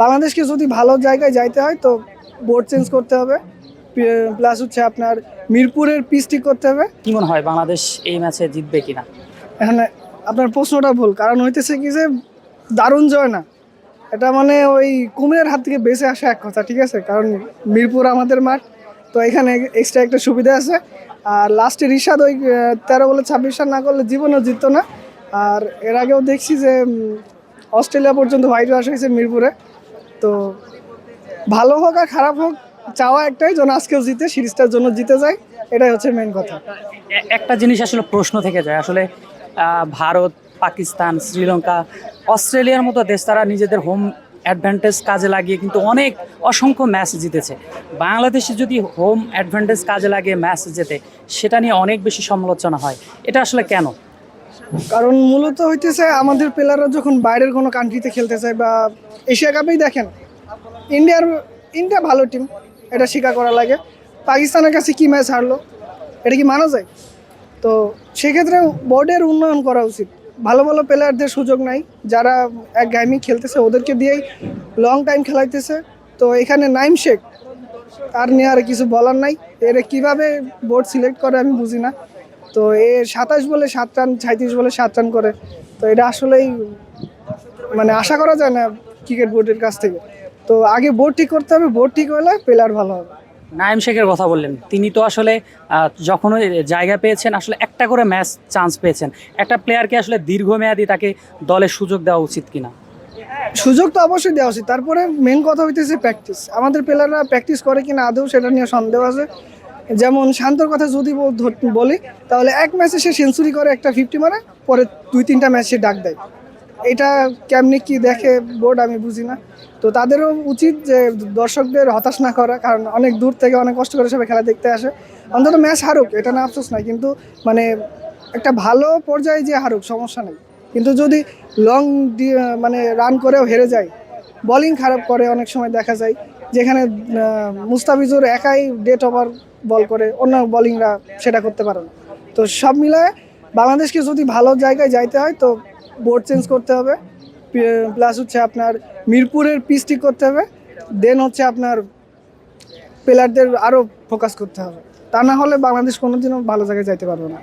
বাংলাদেশকে যদি ভালো জায়গায় যাইতে হয় তো বোর্ড চেঞ্জ করতে হবে। প্লাস হচ্ছে আপনার মিরপুরের পিচ ঠিক করতে হবে। কি মনে হয় বাংলাদেশ এই ম্যাচে জিতবে কিনা? এখানে আপনার প্রশ্নটা ভুল কারণ হইতেছে কি যে দারুণ জয় না। এটা মানে ওই কুমিরের হাত থেকে বেঁচে আসা এক কথা ঠিক আছে? কারণ মিরপুর আমাদের মাঠ তো এখানে এক্সট্রা একটা সুবিধা আছে। আর লাস্টে রিশাদ ওই তেরো বলে ছাব্বিশ রান না করলে জীবনেও জিততো না। আর এর আগেও দেখছি যে অস্ট্রেলিয়া পর্যন্ত হোয়াইট ওয়াশ হয়েছে মিরপুরে। তো ভালো হোক আর খারাপ হোক, চাওয়া একটাই যেন আজকেও জিতে, সিরিজটার জন্য জিতে যায়, এটাই হচ্ছে মেন কথা। একটা জিনিস আসলে প্রশ্ন থেকে যায়, আসলে ভারত, পাকিস্তান, শ্রীলঙ্কা, অস্ট্রেলিয়ার মতো দেশ, তারা নিজেদের হোম অ্যাডভান্টেজ কাজে লাগিয়ে কিন্তু অনেক অসংখ্য ম্যাচ জিতেছে। বাংলাদেশে যদি হোম অ্যাডভান্টেজ কাজে লাগিয়ে ম্যাচ জেতে, সেটা নিয়ে অনেক বেশি সমালোচনা হয়। এটা আসলে কেন? কারণ মূলত হইতেছে আমাদের প্লেয়াররা যখন বাইরের কোনো কান্ট্রিতে খেলতে চায় বা এশিয়া কাপেই দেখেন ইন্ডিয়ার ইন্ডিয়া ভালো টিম এটা স্বীকার করা লাগে। পাকিস্তানের কাছে কি ম্যাচ হারলো, এটা কি মানা যায়? তো সেক্ষেত্রে বোর্ডের উন্নয়ন করা উচিত। ভালো ভালো প্লেয়ারদের সুযোগ নাই, যারা এক গাইমি খেলতেছে, ওদেরকে দিয়েই লং টাইম খেলাইতেছে। তো এখানে নাইম শেখ, তার নিয়ে আর কিছু বলার নাই। এর কীভাবে বোর্ড সিলেক্ট করে আমি বুঝি না। তো এ সাতাশ বলে সাত রান ছাইত্রিশ বলে সাত রান করে। তো এটা আসলেই মানে আশা করা যায় না ক্রিকেট বোর্ডের কাছ থেকে। তো আগে বোর্ড ঠিক করতে হবে বোর্ড ঠিক হলে প্লেয়ার ভালো হবে। নাইম শেখের কথা বললেন। তিনি তো আসলে যখন ওই জায়গা পেয়েছেন আসলে একটা করে ম্যাচ চান্স পেয়েছেন। একটা প্লেয়ারকে আসলে দীর্ঘমেয়াদী তাকে দলে সুযোগ দেওয়া উচিত কিনা? সুযোগ তো অবশ্যই দেওয়া উচিত। তারপরে মেন কথা হইতেছে প্র্যাকটিস আমাদের প্লেয়াররা প্র্যাকটিস করে কিনা আদৌ সেটা নিয়ে সন্দেহ আছে। যেমন শান্তর কথা যদি বল- তাহলে এক ম্যাচে সে সেঞ্চুরি করে একটা ফিফটি মারে, পরে দুই তিনটা ম্যাচ ডাক দেয়। এটা কেমনি কি দেখে বোর্ড আমি বুঝি না। তো তাদেরও উচিত যে দর্শকদের হতাশ না করা, কারণ অনেক দূর থেকে অনেক কষ্ট করে সবাই খেলা দেখতে আসে। অন্তত ম্যাচ হারুক, এটা না আফসোস নাই কিন্তু মানে একটা ভালো পর্যায়ে যে হারুক, সমস্যা নেই। কিন্তু যদি লং মানে রান করেও হেরে যায় বোলিং খারাপ করে অনেক সময় দেখা যায় যেখানে মুস্তাফিজুর একাই ডেট ওভার বল করে, অন্য বোলিংরা সেটা করতে পারে না। তো সব মিলায় বাংলাদেশকে যদি ভালো জায়গায় যাইতে হয়, তো বোর্ড চেঞ্জ করতে হবে। প্লাস হচ্ছে আপনার মিরপুরের পিচ ঠিক করতে হবে। দেন হচ্ছে আপনার প্লেয়ারদের আরও ফোকাস করতে হবে। তা না হলে বাংলাদেশ কোনোদিনও ভালো জায়গায় যাইতে পারবে না।